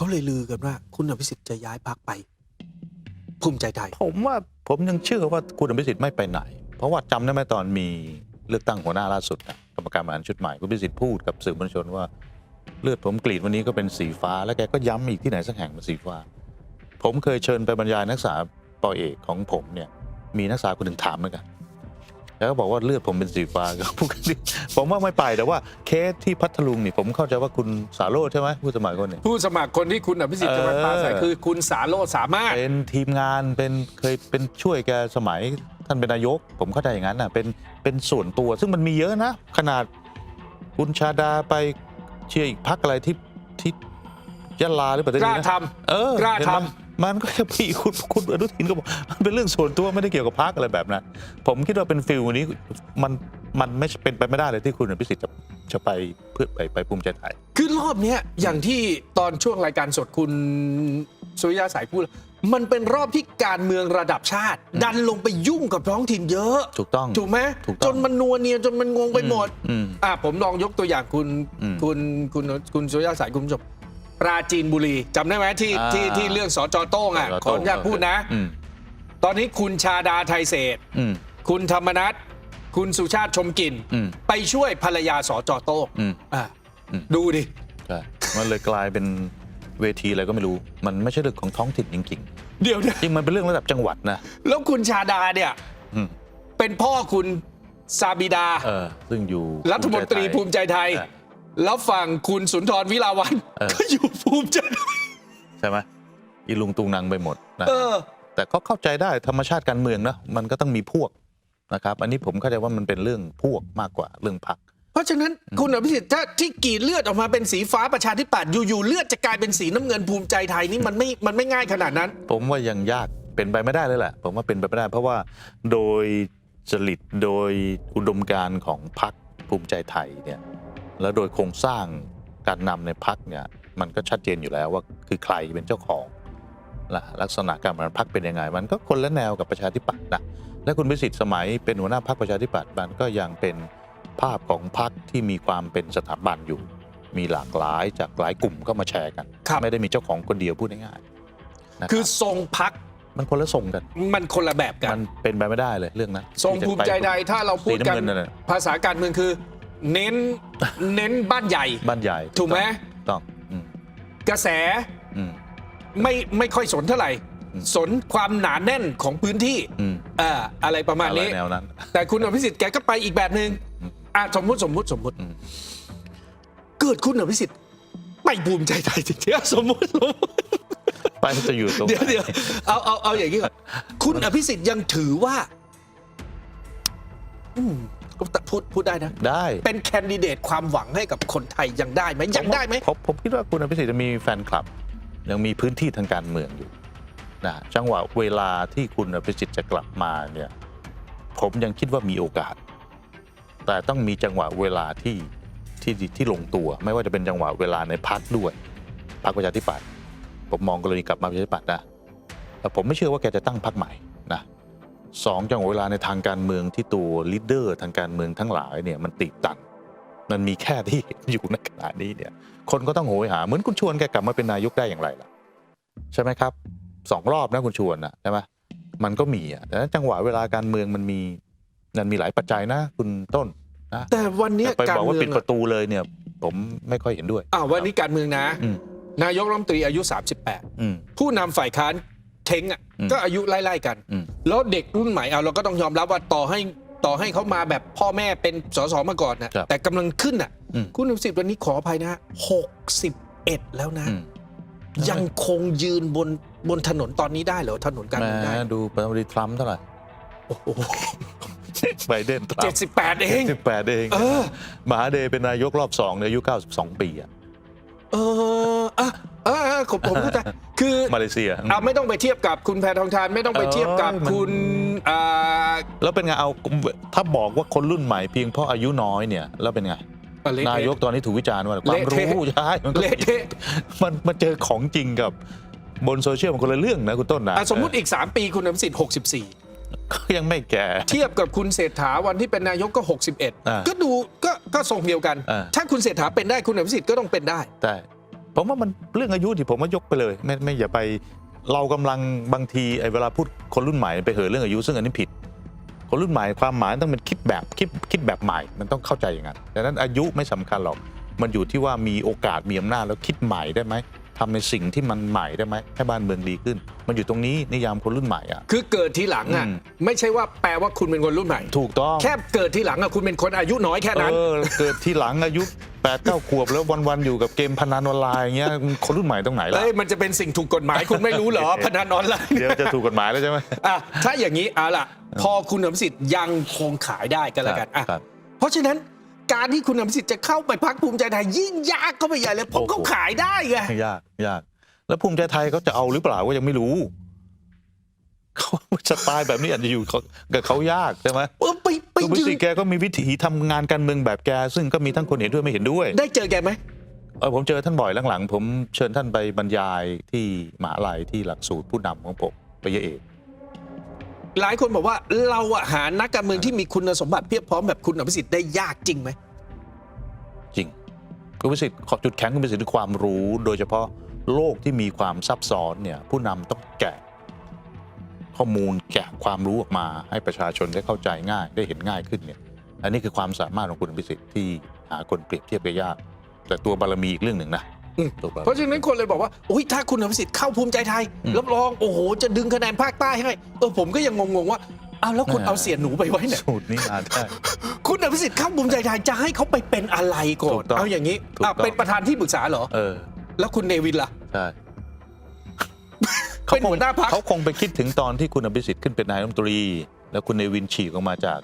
เขาเลยลือกันว่า คุณอภิสิทธิ์จะย้ายพักไป ภูมิใจไทย ผมว่าผมยังเชื่อว่าคุณอภิสิทธิ์ไม่ไปไหน เพราะว่าจำได้ไหมตอนมีเลือกตั้งหัวหน้าล่าสุดนะกรรมการบริหารชุดใหม่คุณอภิสิทธิ์พูดกับสื่อมวลชนว่า เลือดผมกรีดวันนี้ก็เป็นสีฟ้า แล้วแกก็ย้ำอีกที่ไหนสักแห่งเป็นสีฟ้า ผมเคยเชิญไปบรรยายนักศึกษาปอเอกของผมเนี่ยมีนักศึกษาคนหนึ่งถามเหมือนกัน แล้วก็บอกว่าเลือดผมเป็นสีฟ้าก็พูดกันดิผมว่าไม่ไปแต่ว่าเคสที่พัทลุงนี่ผมเข้าใจว่าคุณสาโรจน์ใช่ไหมผู้สมัครคนหนี้ ผู้สมัครคนที่คุณอภิสิทธิ์จะมาปราศัยเออคือคุณสาโรจน์สามารถ เป็นทีมงานเป็นเคยเป็นช่วยแกสมัยท่านเป็นนายก ผมเข้าใจอย่างนั้นน่ะเป็นเป็นส่วนตัว ซึ่งมันมีเยอะนะ ขนาดคุณชาดาไปเชียร์อีกพักอะไรที่ที่ยะลาหรือเปล่ากล้านะทเออกล้าเห็นไหม ท มันก็แค่พี่คุณคุณอนุทินก็บอกมันเป็นเรื่องส่วนตัวไม่ได้เกี่ยวกับพักอะไรแบบนั้นผมคิดว่าเป็นฟิลนี้มันมันไม่เป็นไปไม่ได้เลยที่คุณอภิสิทธิ์จะจะไปเพื่อไปไปภูมิใจไทยำคือรอบเนี้ยอย่างที่ตอนช่วงรายการสดคุณสุริยาสายพูดมันเป็นรอบที่การเมืองระดับชาติ ดันลงไปยุ่งกับท้องถิ่นเยอะ ถูกต้องถูกไหมถูกต้องจนมันนัวเนียจนมันงงไปหมดอืมอะผมลองยกตัวอย่างคุณอืมคุณคุณคุณสุริยาสายคุณผู้ชม ปราจีนบุรีจำได้ไหมที่อ่าที่ที่เรื่องสจโต้งอะสจขออนุญาตพูดนะ อืม ตอนนี้คุณชาดาไทยเศรษฐ์อืม คุณธรรมนัทคุณสุชาติชมกลิ่นอืมไปช่วยภรรยาสจโต้งอืม อะอืมดูดิ ใช่มันเลยกลายเป็นเวทีอะไรก็ไม่รู้ มันไม่ใช่เรื่องของท้องถิ่นจริงเดี๋ยวนะๆจริงมันเป็นเรื่องระดับจังหวัดนะ แล้วคุณชาดาเนี่ยอืม เป็นพ่อคุณซาบิดา เออซึ่งอยู่รัฐมนตรีภูมิใจไทย เออ แล้วฝั่งคุณสุนทรวิลาวันเออ ก็อยู่ภูมิใจไทยใช่ไหมอีลุงตุงนางไปหมดนะเออ แต่ก็เข้าใจได้ธรรมชาติการเมืองนะมันก็ต้องมีพวกนะครับ อันนี้ผมเข้าใจว่ามันเป็นเรื่องพวกมากกว่าเรื่องพรรค เพราะฉะนั้นคุณอภิสิทธิ์ถ้าที่กรีดเลือดออกมาเป็นสีฟ้าประชาธิปัตย์อยู่ๆเลือดจะกลายเป็นสีน้ำเงินภูมิใจไทยนี่มันไม่มันไม่ง่ายขนาดนั้น ผมว่ายังยากเป็นไปไม่ได้เลยแหละ ผมว่าเป็นไปไม่ได้ เพราะว่าโดยจริตโดยอุดมการณ์ของพรรคภูมิใจไทยเนี่ย แล้วโดยโครงสร้างการนำในพรรคเนี่ยมันก็ชัดเจนอยู่แล้วว่าคือใครเป็นเจ้าของล่ะลักษณะการบริหารพรรคเป็นยังไง มันก็คนละแนวกับประชาธิปัตย์นะและคุณวิสิทธิ์สมัยเป็นหัวหน้าพรรคประชาธิปัตย์มันก็ยังเป็นภาพของพรรคที่มีความเป็นสถาบันอยู่ มีหลากหลายจากหลายกลุ่มก็มาแชร์กันครับไม่ได้มีเจ้าของคนเดียวพูดง่ายๆนะครับคือทรงพักมันคนละทรงกัน มันคนละแบบกัมันนเป็นไปไม่ได้เลยเรื่องนั้นทรงที่จะภูมิใจไทยถ้าเราพูดกันสีำเงินนั่นแหละภาษาการเมืองคือ เน้นเน้นบ้านใหญ่ บ้านใหญ่ถูกไหมต้องอืมกระแสอืม ไม่ไม่ค่อยสนเท่าไหร่อืมสนความหนาแน่นของพื้นที่อืม เอ่าอะไรประมาณอะไรนี้ แนวนั้น แต่คุณอภิสิทธิ์แกก็ไปอีกแบบหนึ่งอืมอะสมมุติสมมุติสมมุติ อืม เกิดคุณอภิสิทธิ์ไม่ภูมิใจไทยจริงๆสมมุติสมมุติ ไปจะอยู่ตรงเดี๋ยวไหนเดี๋ยวเอาเอาเอาอย่างนี้ก่อน คุณอภิสิทธิ์ยังถือว่าอืม พูดพูดได้นะ ได้เป็นแคนดิเดตความหวังให้กับคนไทยยังได้ไหมยังได้ไหมผมผมคิดว่าคุณอภิสิทธิ์จะมีแฟนคลับ ยังมีพื้นที่ทางการเมืองอยู่นะจังหวะเวลาที่คุณอภิสิทธิ์จะกลับมาเนี่ยผมยังคิดว่ามีโอกาส แต่ต้องมีจังหวะเวลาที่ที่ที่ลงตัว ไม่ว่าจะเป็นจังหวะเวลาในพักด้วยพักประชาธิปัตย์ผมมองกรณีกลับมาประชาธิปัตย์นะแต่ผมไม่เชื่อว่าแกจะตั้งพักใหม่นะ สองจังหวะเวลาในทางการเมืองที่ตัวลีดเดอร์ทางการเมืองทั้งหลายเนี่ยมันตีบตันมันมีแค่ที่อยู่ในขณะนี้เนี่ย คนก็ต้องโหยหา เหมือนคุณชวนแกกลับมาเป็นนายกได้อย่างไรล่ะ ใช่ไหมครับสองรอบนะคุณชวนนะใช่ไหมมันก็มีอะแต่จังหวะเวลาการเมืองมันมีมันมีหลายปัจจัยนะ คุณต้นนะแต่วันเนี้ยแต่ไปการบอกว่าเมือปิดงประตูเลยเนี่ย ผมไม่ค่อยเห็นด้วยอ่าวันนี้การเมืองนะอืมนายกรัฐมนตรีอายุอืม38ผู้นำฝ่ายค้านเท้งอะอืมก็อายุไล่ๆกันอืม แล้วเด็กรุ่นใหม่เอาเราก็ต้องยอมรับว่าต่อให้ต่อให้เขามาแบบพ่อแม่เป็นสสมาก่อนนะครับ แต่กำลังขึ้นอะ อืม คุณอภิสิทธิ์วันนี้ขออภัยนะ61แล้วนะ อืม ยังคงยืนบนบนถนนตอนนี้ได้เหรอถนนการแหเมืองได้มดูประธานาธิบดีทรัมป์เท่าไหร่โอ้โหไบเดนทรัมป์78เอง สิบแปดเองเออ มหาเดย์เป็นนายกรอบสองในอายุ 92 ปีอะเออ อะอะอะผมผมเข้าใจคือมาเลเซียอะไม่ต้องไปเทียบกับคุณแพทองทานไม่ต้องไปเทียบกับคุณอ่าแล้วเป็นไงเอาถ้าบอกว่าคนรุ่นใหม่เพียงเพราะอายุน้อยเนี่ยแล้วเป็นไงนายกตอนนี้ถูกวิจารณ์ว่าความรู้ใช่มันก็เละเทะมันมาเจอของจริงกับบนโซเชียลมันคนละเรื่องนะคุณต้นนะสมมติอีก 3 ปีคุณอภิสิทธิ์64 ก็ยังไม่แก่ เทียบกับคุณเศรษฐาวันที่เป็นนายกก็ 61 ก็ดูก็ก็ทรงเดียวกัน ถ้าคุณเศรษฐาเป็นได้คุณอภิสิทธิ์ก็ต้องเป็นได้ ผมว่ามันเรื่องอายุที่ผมว่ายกไปเลย ไม่ไม่อย่าไปเรากำลังบางทีไอ้เวลาพูดคนรุ่นใหม่ไปเหอะเรื่องอายุซึ่งอันนี้ผิด คนรุ่นใหม่ความหมายต้องเป็นคิดแบบคิดคิดแบบใหม่ มันต้องเข้าใจอย่างนั้นดังนั้นอายุไม่สำคัญหรอกมันอยู่ที่ว่ามีโอกาสมีอำนาจแล้วคิดใหม่ได้ไหมทำในสิ่งที่มันใหม่ได้ไหมให้บ้านเมืองดีขึ้น มันอยู่ตรงนี้นิยามคนรุ่นใหม่อะคือเกิดทีหลังอะอืมไม่ใช่ว่าแปลว่าคุณเป็นคนรุ่นใหม่ ถูกต้องแค่เกิดทีหลังอะคุณเป็นคนอายุน้อยแค่นั้นเออเกิดทีหลังอายุ 8ปดเก้าขวบแล้ววันๆอยู่กับเกมพนันออนไลน์อย่างเงี้ยคนรุ่นใหม่ตรงไหนล่ะเอ้ยมันจะเป็นสิ่งถูกกฎหมายคุณไม่รู้เหรอพนันออนไลน์เดี๋ยวจะถูกกฎหมายแล้วใช่ไหมอะถ้าอย่างนี้เอาล่ะ พอคุณอภิสิทธิ์ยังคงขายได้ก็แล้วกันอะครับเพราะฉะนั้นการที่คุณอภิสิทธิ์จะเข้าไปพักภูมิใจไทยยิ่งยากเข้าไปใหญ่เลยเพราะโอ้โหเขาขายได้ไงยากยากแล้วภูมิใจไทยเขาจะเอาหรือเปล่าก็ยังไม่รู้เขาสไตล์แบบนี้อาจจะอยู่เขากับเขายากใช่ไหมเออ ไปไปคือพิยืสินแกก็มีวิถีทำงานการเมืองแบบแก ซึ่งก็มีทั้งคนเห็นด้วยไม่เห็นด้วยได้เจอแกไหมเออผมเจอท่านบ่อยหลังๆ ผมเชิญท่านไปบรรยายที่มหาลัยที่หลักสูตรผู้นำของผมไปเยอะเอก หลายคนบอกว่าเราอะหานักการเมืองที่มีคุณสมบัติเพียบพร้อมแบบคุณอภิสิทธิ์ได้ยากจริงไหม จริงคุณพิสิทธิ์ขอจุดแข็งคุณพิสิทธิ์คือความรู้ โดยเฉพาะโลกที่มีความซับซ้อนเนี่ยผู้นำต้องแกะ ข้อมูลแกะความรู้ออกมาให้ประชาชนได้เข้าใจง่ายได้เห็นง่ายขึ้นเนี่ยอันนี้คือความสามารถของคุณพิสิทธิ์ที่หาคนเปรียบเทียบได้ยาก แต่ตัวบารมีอีกเรื่องหนึ่งนะอืมตัวบารเพราะมีฉะนั้นคนเลยบอกว่าโอ้ยถ้าคุณอภิสิทธิ์เข้าภูมิใจไทยอืมรับรองโอ้โหจะดึงคะแนนภาคใต้ให้เออผมก็ยังงงๆว่าอ้าวแล้วคุณแน่เอาเสียหนูไปไว้ไหน สูตรนี้มาได้ คุณอภิสิทธิ์เข้าภูมิใจไทยจะให้เขาไปเป็นอะไรก่อถูน กต้องเอาอย่างนี้ถูกอะต้องเป็นประธานที่ปรึกษาเหรอ เออแล้วคุณเนวินล่ะ ใช่ เป็นหัวหน้าพรรคเขาคงไปคิดถึงตอนที่คุณอภิสิทธิ์ขึ้นเป็นนายกรัฐมนตรี แล้วคุณเนวินฉีกออกมาจาก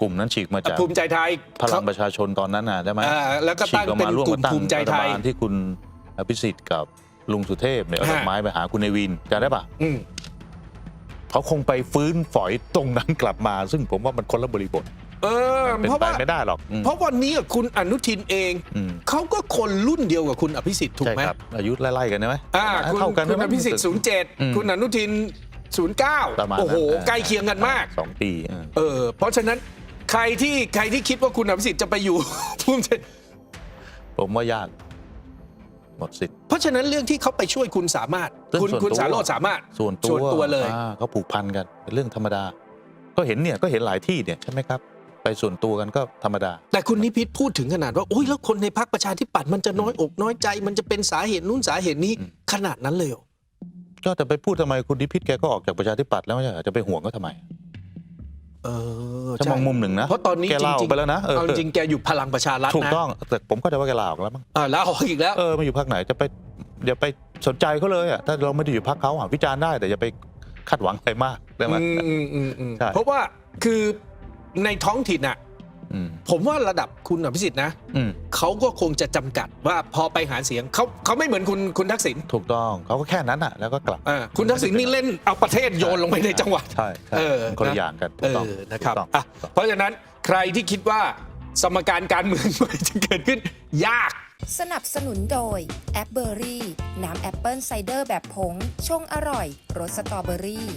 กลุ่มนั้นฉีกมาจากภูมิใจไทยพลังประชาชนตอนนั้นน่ะได้ไหมอ่าแล้วก็ฉีตั้งกออกเป็นมาร่วมกลุ่มามตั้งภูมิใจรัฐไทยบาลที่คุณอภิสิทธิ์กับลุงสุเทพเนี่ยเอาดอกไม้ไปหาคุณเนวินจำได้ปะอืมเขาคงไปฟื้นฝอยตรงนั้นกลับมา ซึ่งผมว่ามันคนละบริบท เออมันเป็นเพราะไปว่าไม่ได้หรอกอืม เพราะวันนี้คุณอนุทินเองอืม เขาก็คนรุ่นเดียวกับคุณอภิสิทธิ์ถูกใช่ไหมครับอายุไล่ๆกันใช่ไหมอ่าคุณเท่ากันคุณใช่ไหม อภิสิทธิ์ศูนย์เจ็ดอืม คุณอนุทินศูนย์เก้าประมาณโอ้โห นั้นใกล้เคียงกันมาก สองปีเออเออ เพราะฉะนั้นใครที่ใครที่คิดว่าคุณอภิสิทธิ์จะไปอยู่ ภูมิใจผมว่ายาก หมดสิทธิ์เพราะฉะนั้นเรื่องที่เขาไปช่วยคุณสามารถ เรื่องคุณส่วนคุณตัวสารโรจน์สามารถส่วนตัวส่วนตัวเลย อ่าเขาผูกพันกันเป็นเรื่องธรรมดา ก็เห็นเนี่ยก็เห็นหลายที่เนี่ยใช่ไหมครับ ไปส่วนตัวกันก็ธรรมดา แต่คุณนิพิษพูดถึงขนาดว่าโอ้ยแล้วคนในพรรคประชาธิปัตย์มันจะน้อยอกน้อยใจ มันจะเป็นสาเหตุนู้นสาเหตุนี้อืมขนาดนั้นเลยเหรอก็จะไปพูดทำไมคุณดิพิษแกก็ออกจากประชาธิปัตย์แล้วไม่ใช่เหรอจะไปห่วงก็ทำไม เออถ้ามองมุมหนึ่งนะเพราะตอนนี้แกจลาออริกงไปแล้วนะเออ เอาจริงๆแกอยู่พลังประชารัฐถูกนะต้องแต่ผมก็จะว่าแกลาออกแล้วมั้งอ่าแล้วออกอีกแล้ว เออมาอยู่พักไหนจะไปอย่าไปสนใจเขาเลยอะถ้าเราไม่ได้อยู่พักเขาอะวิจารณ์ได้แต่อย่าไปคาดหวังอะไรมากได้ไหม อืมอืมอืมอืมใช่ เพราะว่าคือ ในท้องถิ่นน่ะอืมผมว่าระดับคุณอภิสิทธิ์นะอืมเขาก็คงจะจำกัดว่าพอไปหาเสียงเขาเขาไม่เหมือนคุณคุณทักษิณถูกต้องเขาก็แค่นั้นอะแล้วก็กลับอ่าคุณทักษิณนี่เล่นเอาประเทศโยนลงไปในจังหวัดใช่ใช่เออคนละนะอย่างกันถูเอกต้องอนะครับถูกต้องอะเพราะฉะนั้นใครที่คิดว่าสมการการเมืองมันจะเกิดขึ้นยาก สนับสนุนโดยแอปเบอรี่น้ำแอปเปิลไซเดอร์แบบผงชงอร่อยรสสตรอเบอรี่